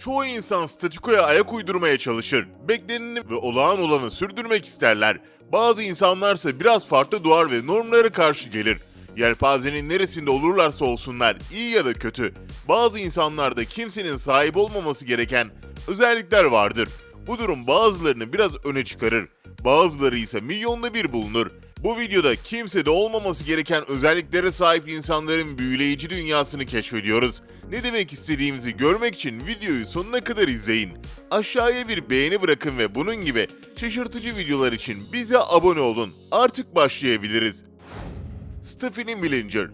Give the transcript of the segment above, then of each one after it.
Çoğu insan statükoya ayak uydurmaya çalışır. Bekleneni ve olağan olanı sürdürmek isterler. Bazı insanlarsa biraz farklı doğar ve normlara karşı gelir. Yelpazenin neresinde olurlarsa olsunlar, iyi ya da kötü. Bazı insanlarda kimsenin sahip olmaması gereken özellikler vardır. Bu durum bazılarını biraz öne çıkarır. Bazıları ise milyonda bir bulunur. Bu videoda kimsede olmaması gereken özelliklere sahip insanların büyüleyici dünyasını keşfediyoruz. Ne demek istediğimizi görmek için videoyu sonuna kadar izleyin. Aşağıya bir beğeni bırakın ve bunun gibi şaşırtıcı videolar için bize abone olun. Artık başlayabiliriz. Stephanie Billinger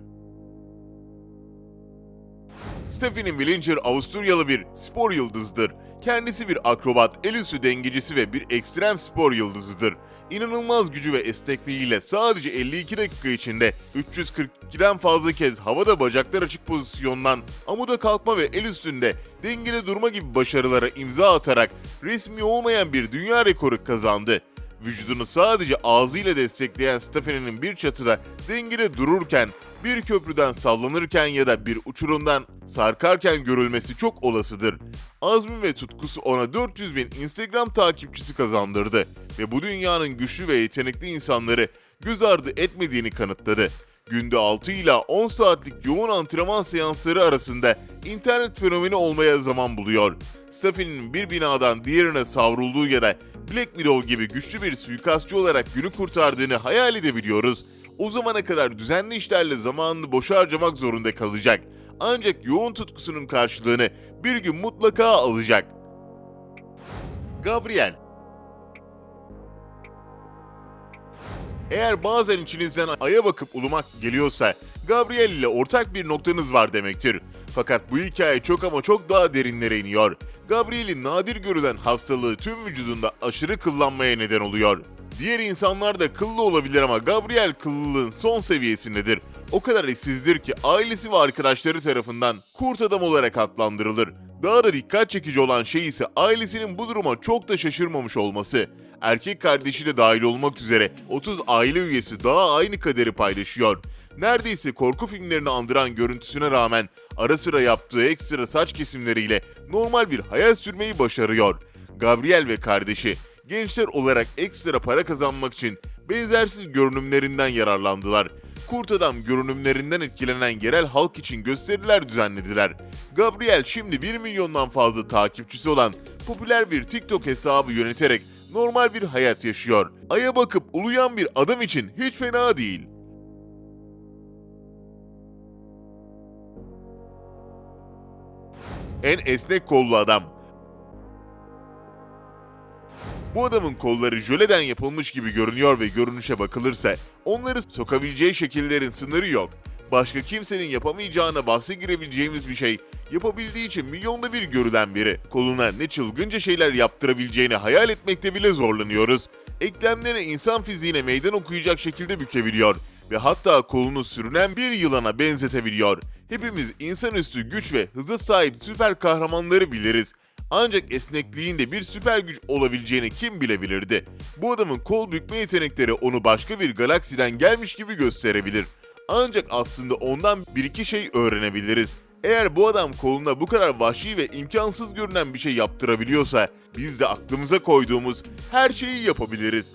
Stephanie Billinger Avusturyalı bir spor yıldızıdır. Kendisi bir akrobat, el üstü dengecisi ve bir ekstrem spor yıldızıdır. İnanılmaz gücü ve esnekliğiyle sadece 52 dakika içinde 342'den fazla kez havada bacaklar açık pozisyondan amuda kalkma ve el üstünde dengeli durma gibi başarılara imza atarak resmi olmayan bir dünya rekoru kazandı. Vücudunu sadece ağzıyla destekleyen Stephanie'nin bir çatıda dengede dururken, bir köprüden sallanırken ya da bir uçurumdan sarkarken görülmesi çok olasıdır. Azmi ve tutkusu ona 400 bin Instagram takipçisi kazandırdı ve bu dünyanın güçlü ve yetenekli insanları göz ardı etmediğini kanıtladı. Günde 6 ila 10 saatlik yoğun antrenman seansları arasında internet fenomeni olmaya zaman buluyor. Stephanie'nin bir binadan diğerine savrulduğu ya da Black Widow gibi güçlü bir suikastçı olarak günü kurtardığını hayal edebiliyoruz. O zamana kadar düzenli işlerle zamanını boşa harcamak zorunda kalacak. Ancak yoğun tutkusunun karşılığını bir gün mutlaka alacak. Gabriel Eğer bazen içinizden aya bakıp ulumak geliyorsa Gabriel ile ortak bir noktanız var demektir. Fakat bu hikaye çok ama çok daha derinlere iniyor. Gabriel'in nadir görülen hastalığı tüm vücudunda aşırı kıllanmaya neden oluyor. Diğer insanlar da kıllı olabilir ama Gabriel kıllılığın son seviyesindedir. O kadar işsizdir ki ailesi ve arkadaşları tarafından kurt adam olarak adlandırılır. Daha da dikkat çekici olan şey ise ailesinin bu duruma çok da şaşırmamış olması. Erkek kardeşi de dahil olmak üzere 30 aile üyesi daha aynı kaderi paylaşıyor. Neredeyse korku filmlerini andıran görüntüsüne rağmen ara sıra yaptığı ekstra saç kesimleriyle normal bir hayat sürmeyi başarıyor. Gabriel ve kardeşi gençler olarak ekstra para kazanmak için benzersiz görünümlerinden yararlandılar. Kurt adam görünümlerinden etkilenen yerel halk için gösteriler düzenlediler. Gabriel şimdi 1 milyondan fazla takipçisi olan popüler bir TikTok hesabı yöneterek normal bir hayat yaşıyor. Aya bakıp uluyan bir adam için hiç fena değil. En esnek kollu adam. Bu adamın kolları jöleden yapılmış gibi görünüyor ve görünüşe bakılırsa onları sokabileceği şekillerin sınırı yok. Başka kimsenin yapamayacağına bahse girebileceğimiz bir şey yapabildiği için milyonda bir görülen biri. Koluna ne çılgınca şeyler yaptırabileceğini hayal etmekte bile zorlanıyoruz. Eklemlerini insan fiziğine meydan okuyacak şekilde bükebiliyor ve hatta kolunu sürünen bir yılana benzetebiliyor. Hepimiz insanüstü güç ve hıza sahip süper kahramanları biliriz. Ancak esnekliğin de bir süper güç olabileceğini kim bilebilirdi? Bu adamın kol bükme yetenekleri onu başka bir galaksiden gelmiş gibi gösterebilir. Ancak aslında ondan bir iki şey öğrenebiliriz. Eğer bu adam koluna bu kadar vahşi ve imkansız görünen bir şey yaptırabiliyorsa, biz de aklımıza koyduğumuz her şeyi yapabiliriz.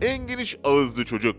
En geniş ağızlı çocuk.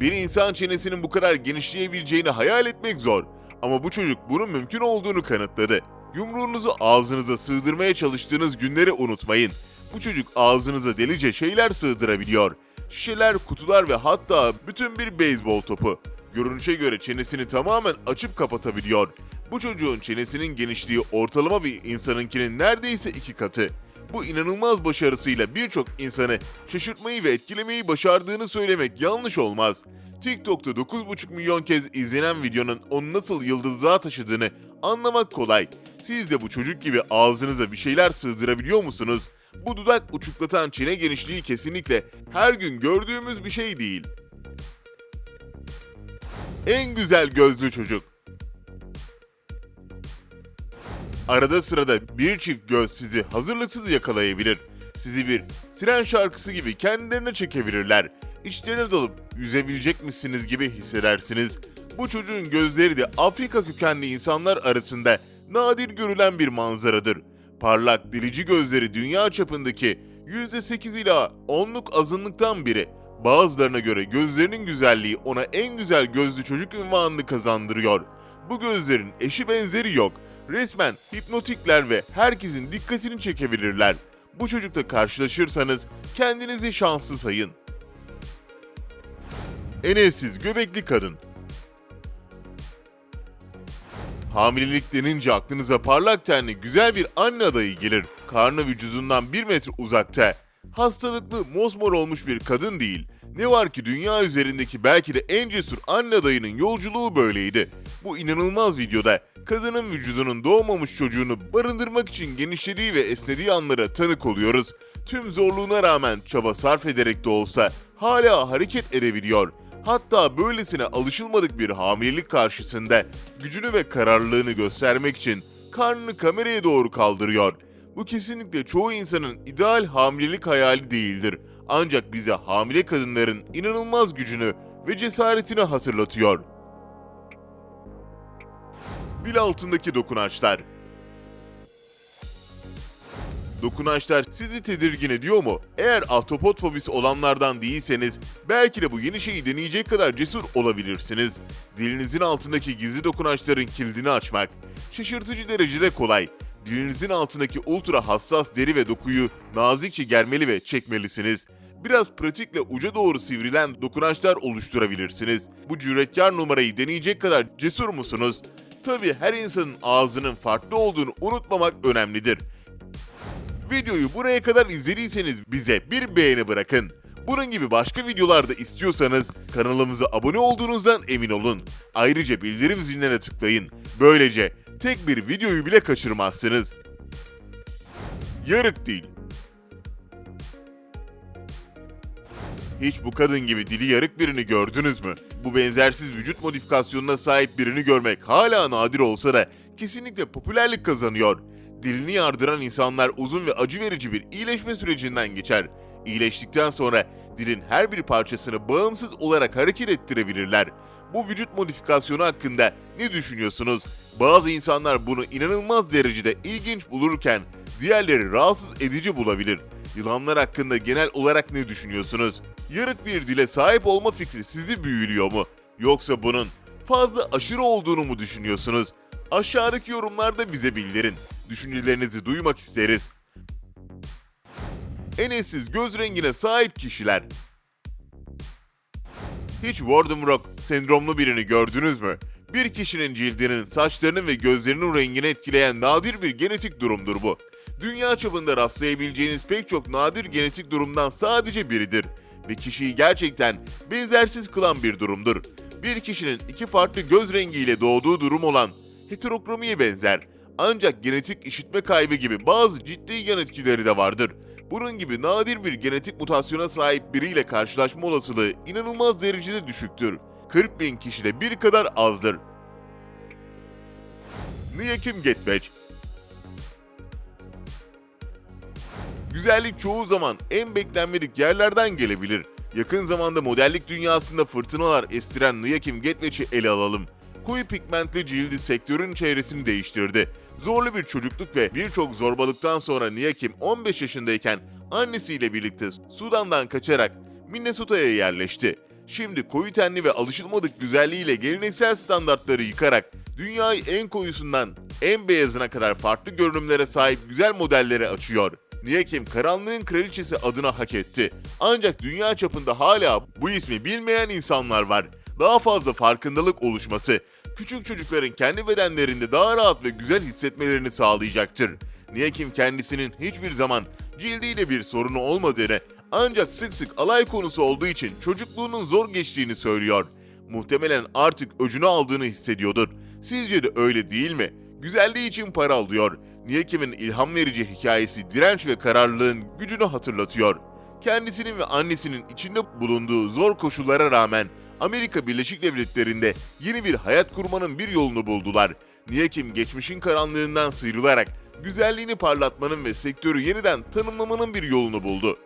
Bir insan çenesinin bu kadar genişleyebileceğini hayal etmek zor. Ama bu çocuk bunun mümkün olduğunu kanıtladı. Yumruğunuzu ağzınıza sığdırmaya çalıştığınız günleri unutmayın. Bu çocuk ağzınıza delice şeyler sığdırabiliyor. Şişeler, kutular ve hatta bütün bir beyzbol topu. Görünüşe göre çenesini tamamen açıp kapatabiliyor. Bu çocuğun çenesinin genişliği ortalama bir insanınkinin neredeyse iki katı. Bu inanılmaz başarısıyla birçok insanı şaşırtmayı ve etkilemeyi başardığını söylemek yanlış olmaz. TikTok'ta 9,5 milyon kez izlenen videonun onu nasıl yıldızlığa taşıdığını anlamak kolay. Siz de bu çocuk gibi ağzınıza bir şeyler sığdırabiliyor musunuz? Bu dudak uçuklatan çene genişliği kesinlikle her gün gördüğümüz bir şey değil. En güzel gözlü çocuk. Arada sırada bir çift göz sizi hazırlıksız yakalayabilir. Sizi bir siren şarkısı gibi kendilerine çekebilirler. İçlerine dalıp yüzebilecek misiniz gibi hissedersiniz. Bu çocuğun gözleri de Afrika kökenli insanlar arasında nadir görülen bir manzaradır. Parlak, delici gözleri dünya çapındaki %8 ila 10'luk azınlıktan biri. Bazılarına göre gözlerinin güzelliği ona en güzel gözlü çocuk ünvanını kazandırıyor. Bu gözlerin eşi benzeri yok. Resmen hipnotikler ve herkesin dikkatini çekebilirler. Bu çocukla karşılaşırsanız kendinizi şanslı sayın. Enetsiz göbekli kadın. Hamilelik denince aklınıza parlak tenli güzel bir anne adayı gelir. Karnı vücudundan bir metre uzakta. Hastalıklı, mosmor olmuş bir kadın değil. Ne var ki dünya üzerindeki belki de en cesur anne adayının yolculuğu böyleydi. Bu inanılmaz videoda kadının vücudunun doğmamış çocuğunu barındırmak için genişlediği ve esnediği anlara tanık oluyoruz. Tüm zorluğuna rağmen çaba sarf ederek de olsa hala hareket edebiliyor. Hatta böylesine alışılmadık bir hamilelik karşısında gücünü ve kararlılığını göstermek için karnını kameraya doğru kaldırıyor. Bu kesinlikle çoğu insanın ideal hamilelik hayali değildir. Ancak bize hamile kadınların inanılmaz gücünü ve cesaretini hatırlatıyor. Dil altındaki dokunaçlar Dokunaçlar sizi tedirgin ediyor mu? Eğer ahtapot fobisi olanlardan değilseniz belki de bu yeni şeyi deneyecek kadar cesur olabilirsiniz. Dilinizin altındaki gizli dokunaçların kilidini açmak şaşırtıcı derecede kolay. Dilinizin altındaki ultra hassas deri ve dokuyu nazikçe germeli ve çekmelisiniz. Biraz pratikle uca doğru sivrilen dokunaçlar oluşturabilirsiniz. Bu cüretkar numarayı deneyecek kadar cesur musunuz? Tabii her insanın ağzının farklı olduğunu unutmamak önemlidir. Videoyu buraya kadar izlediyseniz bize bir beğeni bırakın. Bunun gibi başka videolarda istiyorsanız kanalımıza abone olduğunuzdan emin olun. Ayrıca bildirim ziline tıklayın. Böylece tek bir videoyu bile kaçırmazsınız. Yarık değil. Hiç bu kadın gibi dili yarık birini gördünüz mü? Bu benzersiz vücut modifikasyonuna sahip birini görmek hala nadir olsa da kesinlikle popülerlik kazanıyor. Dilini yardıran insanlar uzun ve acı verici bir iyileşme sürecinden geçer. İyileştikten sonra dilin her bir parçasını bağımsız olarak hareket ettirebilirler. Bu vücut modifikasyonu hakkında ne düşünüyorsunuz? Bazı insanlar bunu inanılmaz derecede ilginç bulurken diğerleri rahatsız edici bulabilir. Yılanlar hakkında genel olarak ne düşünüyorsunuz? Yarık bir dile sahip olma fikri sizi büyülüyor mu? Yoksa bunun fazla aşırı olduğunu mu düşünüyorsunuz? Aşağıdaki yorumlarda bize bildirin. Düşüncelerinizi duymak isteriz. En eşsiz göz rengine sahip kişiler. Hiç Warden Rock sendromlu birini gördünüz mü? Bir kişinin cildinin, saçlarının ve gözlerinin rengini etkileyen nadir bir genetik durumdur bu. Dünya çapında rastlayabileceğiniz pek çok nadir genetik durumdan sadece biridir ve kişiyi gerçekten benzersiz kılan bir durumdur. Bir kişinin iki farklı göz rengiyle doğduğu durum olan heterokromiye benzer. Ancak genetik işitme kaybı gibi bazı ciddi yan etkileri de vardır. Bunun gibi nadir bir genetik mutasyona sahip biriyle karşılaşma olasılığı inanılmaz derecede düşüktür. 40 bin kişide bir kadar azdır. Niyekim Getveç Güzellik çoğu zaman en beklenmedik yerlerden gelebilir. Yakın zamanda modellik dünyasında fırtınalar estiren Niyakim Getveç'i ele alalım. Koyu pigmentli cildi sektörün çevresini değiştirdi. Zorlu bir çocukluk ve birçok zorbalıktan sonra Niyakim 15 yaşındayken annesiyle birlikte Sudan'dan kaçarak Minnesota'ya yerleşti. Şimdi koyu tenli ve alışılmadık güzelliğiyle geleneksel standartları yıkarak dünyayı en koyusundan en beyazına kadar farklı görünümlere sahip güzel modelleri açıyor. Niyakim karanlığın kraliçesi adına hak etti. Ancak dünya çapında hala bu ismi bilmeyen insanlar var. Daha fazla farkındalık oluşması, küçük çocukların kendi bedenlerinde daha rahat ve güzel hissetmelerini sağlayacaktır. Niyakim kendisinin hiçbir zaman cildiyle bir sorunu olmadığını ancak sık sık alay konusu olduğu için çocukluğunun zor geçtiğini söylüyor. Muhtemelen artık öcünü aldığını hissediyordur. Sizce de öyle değil mi? Güzelliği için para alıyor. Niyakim'in ilham verici hikayesi direnç ve kararlılığın gücünü hatırlatıyor. Kendisinin ve annesinin içinde bulunduğu zor koşullara rağmen Amerika Birleşik Devletleri'nde yeni bir hayat kurmanın bir yolunu buldular. Niyakim geçmişin karanlığından sıyrılarak güzelliğini parlatmanın ve sektörü yeniden tanımlamanın bir yolunu buldu.